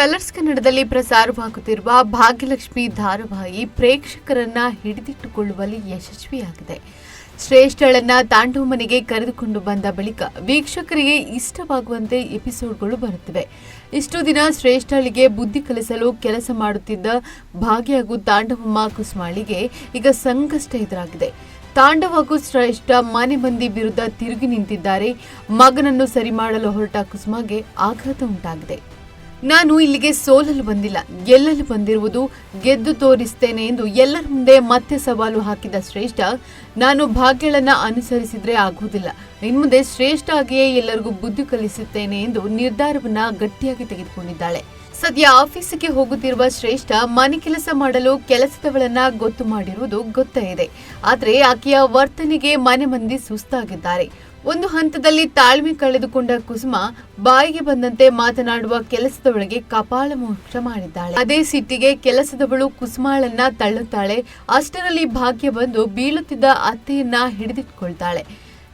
Colours ಕನ್ನಡದಲ್ಲಿ ಪ್ರಸಾರವಾಗುತ್ತಿರುವ ಭಾಗ್ಯಲಕ್ಷ್ಮಿ ಧಾರಾವಾಹಿ ಪ್ರೇಕ್ಷಕರನ್ನ ಹಿಡಿದಿಟ್ಟುಕೊಳ್ಳುವಲ್ಲಿ ಯಶಸ್ವಿಯಾಗಿದೆ. ಶ್ರೇಷ್ಠಳನ್ನ ತಾಂಡವ ಮನೆಗೆ ಕರೆದುಕೊಂಡು ಬಂದ ಬಳಿಕ ವೀಕ್ಷಕರಿಗೆ ಇಷ್ಟವಾಗುವಂತೆ ಎಪಿಸೋಡ್ಗಳು ಬರುತ್ತಿವೆ. ಇಷ್ಟು ದಿನ ಶ್ರೇಷ್ಠಳಿಗೆ ಬುದ್ಧಿ ಕಲಿಸಲು ಕೆಲಸ ಮಾಡುತ್ತಿದ್ದ ಭಾಗ್ಯ ಹಾಗೂ ತಾಂಡವಮ್ಮ ಕುಸುಮಾಳಿಗೆ ಈಗ ಸಂಕಷ್ಟ ಎದುರಾಗಿದೆ. ತಾಂಡವ ಹಾಗೂ ಶ್ರೇಷ್ಠ ಮನೆ ಮಂದಿ ವಿರುದ್ಧ ತಿರುಗಿ ನಿಂತಿದ್ದಾರೆ. ಮಗನನ್ನು ಸರಿ ಮಾಡಲು ಹೊರಟ ಕುಸುಮಾಗೆ ಆಘಾತ ಉಂಟಾಗಿದೆ. ನಾನು ಇಲ್ಲಿಗೆ ಸೋಲಲು ಬಂದಿಲ್ಲ. ಗೆಲ್ಲಲು ಬಂದಿರುವುದು ಗೆದ್ದು ತೋರಿಸ್ತೇನೆ ಎಂದು ಎಲ್ಲರ ಮುಂದೆ ಮತ್ತೆ ಸವಾಲು ಹಾಕಿದ ಶ್ರೇಷ್ಠ, ನಾನು ಭಾಗ್ಯಗಳನ್ನು ಅನುಸರಿಸಿದ್ರೆ ಆಗುವುದಿಲ್ಲ. ಇನ್ಮುಂದೆ ಶ್ರೇಷ್ಠ ಆಗಿಯೇ ಎಲ್ಲರಿಗೂ ಬುದ್ಧಿ ಕಲಿಸುತ್ತೇನೆ ಎಂದು ನಿರ್ಧಾರವನ್ನ ಗಟ್ಟಿಯಾಗಿ ತೆಗೆದುಕೊಂಡಿದ್ದಾಳೆ. ಸದ್ಯ ಆಫೀಸಿಗೆ ಹೋಗುತ್ತಿರುವ ಶ್ರೇಷ್ಠ ಮನೆ ಕೆಲಸ ಮಾಡಲು ಕೆಲಸದವಳನ್ನ ಗೊತ್ತು ಮಾಡಿರುವುದು ಗೊತ್ತೇ ಇದೆ. ಆದರೆ ಆಕೆಯ ವರ್ತನೆಗೆ ಮನೆ ಮಂದಿ ಸುಸ್ತಾಗಿದ್ದಾರೆ. ಒಂದು ಹಂತದಲ್ಲಿ ತಾಳ್ಮೆ ಕಳೆದುಕೊಂಡ ಕುಸುಮ ಬಾಯಿಗೆ ಬಂದಂತೆ ಮಾತನಾಡುವ ಕೆಲಸದವಳಿಗೆ ಕಪಾಳ ಮೋಕ್ಷ ಮಾಡಿದ್ದಾಳೆ. ಅದೇ ಸಿಟ್ಟಿಗೆ ಕೆಲಸದವಳು ಕುಸುಮಾಳನ್ನ ತಳ್ಳುತ್ತಾಳೆ. ಅಷ್ಟರಲ್ಲಿ ಭಾಗ್ಯ ಬಂದು ಬೀಳುತ್ತಿದ್ದ ಅತ್ತೆಯನ್ನ ಹಿಡಿದಿಟ್ಕೊಳ್ತಾಳೆ.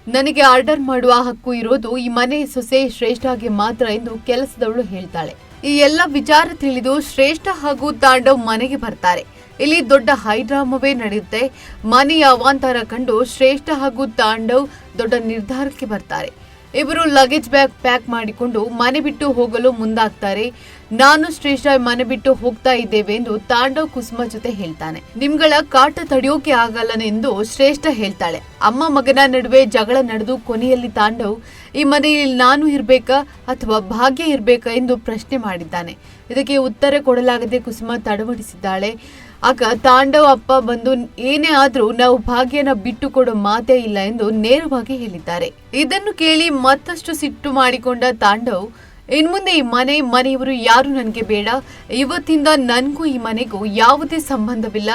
ನನಗೆ ಆರ್ಡರ್ ಮಾಡುವ ಹಕ್ಕು ಇರೋದು ಈ ಮನೆ ಸೊಸೆ ಶ್ರೇಷ್ಠಗೆ ಮಾತ್ರ ಎಂದು ಕೆಲಸದವಳು ಹೇಳ್ತಾಳೆ. ಈ ಎಲ್ಲ ವಿಚಾರ ತಿಳಿದು ಶ್ರೇಷ್ಠ ಹಾಗೂ ತಾಂಡವ್ ಮನೆಗೆ ಬರ್ತಾರೆ. ಇಲ್ಲಿ ದೊಡ್ಡ ಹೈಡ್ರಾಮವೇ ನಡೆಯುತ್ತೆ. ಮನೆಯ ಅವಾಂತರ ಕಂಡು ಶ್ರೇಷ್ಠ ಹಾಗೂ ತಾಂಡವ್ ದೊಡ್ಡ ನಿರ್ಧಾರಕ್ಕೆ ಬರ್ತಾರೆ. ಇವರು ಲಗೇಜ್ ಬ್ಯಾಗ್ ಪ್ಯಾಕ್ ಮಾಡಿಕೊಂಡು ಮನೆ ಬಿಟ್ಟು ಹೋಗಲು ಮುಂದಾಗ್ತಾರೆ. ನಾನು ಶ್ರೇಷ್ಠ ಮನೆ ಬಿಟ್ಟು ಹೋಗ್ತಾ ಇದ್ದೇವೆ ಎಂದು ತಾಂಡವ್ ಕುಸುಮ ಜೊತೆ ಹೇಳ್ತಾನೆ. ನಿಮ್ಗಳ ಕಾಟ ತಡೆಯೋಕೆ ಆಗಲ್ಲ ಎಂದು ಶ್ರೇಷ್ಠ ಹೇಳ್ತಾಳೆ. ಅಮ್ಮ ಮಗನ ನಡುವೆ ಜಗಳ ನಡೆದು ಕೊನೆಯಲ್ಲಿ ತಾಂಡವ್, ಈ ಮನೆಯಲ್ಲಿ ನಾನು ಇರ್ಬೇಕಾ ಅಥವಾ ಭಾಗ್ಯ ಇರ್ಬೇಕಾ? ಎಂದು ಪ್ರಶ್ನೆ ಮಾಡಿದ್ದಾನೆ. ಇದಕ್ಕೆ ಉತ್ತರ ಕೊಡಲಾಗದೆ ಕುಸುಮ ತಡವಡಿಸಿದ್ದಾಳೆ. ಆಗ ತಾಂಡವ್ ಅಪ್ಪ ಬಂದು, ಏನೇ ಆದ್ರೂ ನಾವು ಭಾಗ್ಯನ ಬಿಟ್ಟು ಕೊಡೋ ಮಾತೇ ಇಲ್ಲ ಎಂದು ನೇರವಾಗಿ ಹೇಳಿದ್ದಾರೆ. ಇದನ್ನು ಕೇಳಿ ಮತ್ತಷ್ಟು ಸಿಟ್ಟು ಮಾಡಿಕೊಂಡ ತಾಂಡವ್ ಇನ್ಮುಂದೆ ಈ ಮನೆ, ಮನೆಯವರು ಯಾರು ನನಗೆ ಬೇಡ. ಇವತ್ತಿಂದ ನನಗೂ ಈ ಮನೆಗೂ ಯಾವುದೇ ಸಂಬಂಧವಿಲ್ಲ.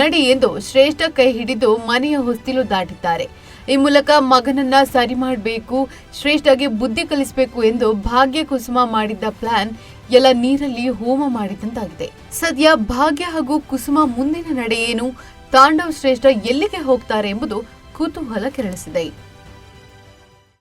ನಡಿ ಎಂದು ಶ್ರೇಷ್ಠ ಕೈ ಹಿಡಿದು ಮನೆಯ ಹೊಸ್ತಿಲು ದಾಟಿದ್ದಾರೆ. ಈ ಮೂಲಕ ಮಗನನ್ನ ಸರಿ ಮಾಡಬೇಕು, ಶ್ರೇಷ್ಠಗೆ ಬುದ್ಧಿ ಕಲಿಸಬೇಕು ಎಂದು ಭಾಗ್ಯ ಕುಸುಮ ಮಾಡಿದ್ದ ಪ್ಲಾನ್ ಎಲ್ಲ ನೀರಲ್ಲಿ ಹೋಮ ಮಾಡಿದಂತಾಗಿದೆ. ಸದ್ಯ ಭಾಗ್ಯ ಹಾಗೂ ಕುಸುಮ ಮುಂದಿನ ನಡೆ ಏನು ತಾಂಡವ್ ಶ್ರೇಷ್ಠ ಎಲ್ಲಿಗೆ ಹೋಗ್ತಾರೆ ಎಂಬುದು ಕುತೂಹಲ ಕೆರಳಿಸಿದೆ.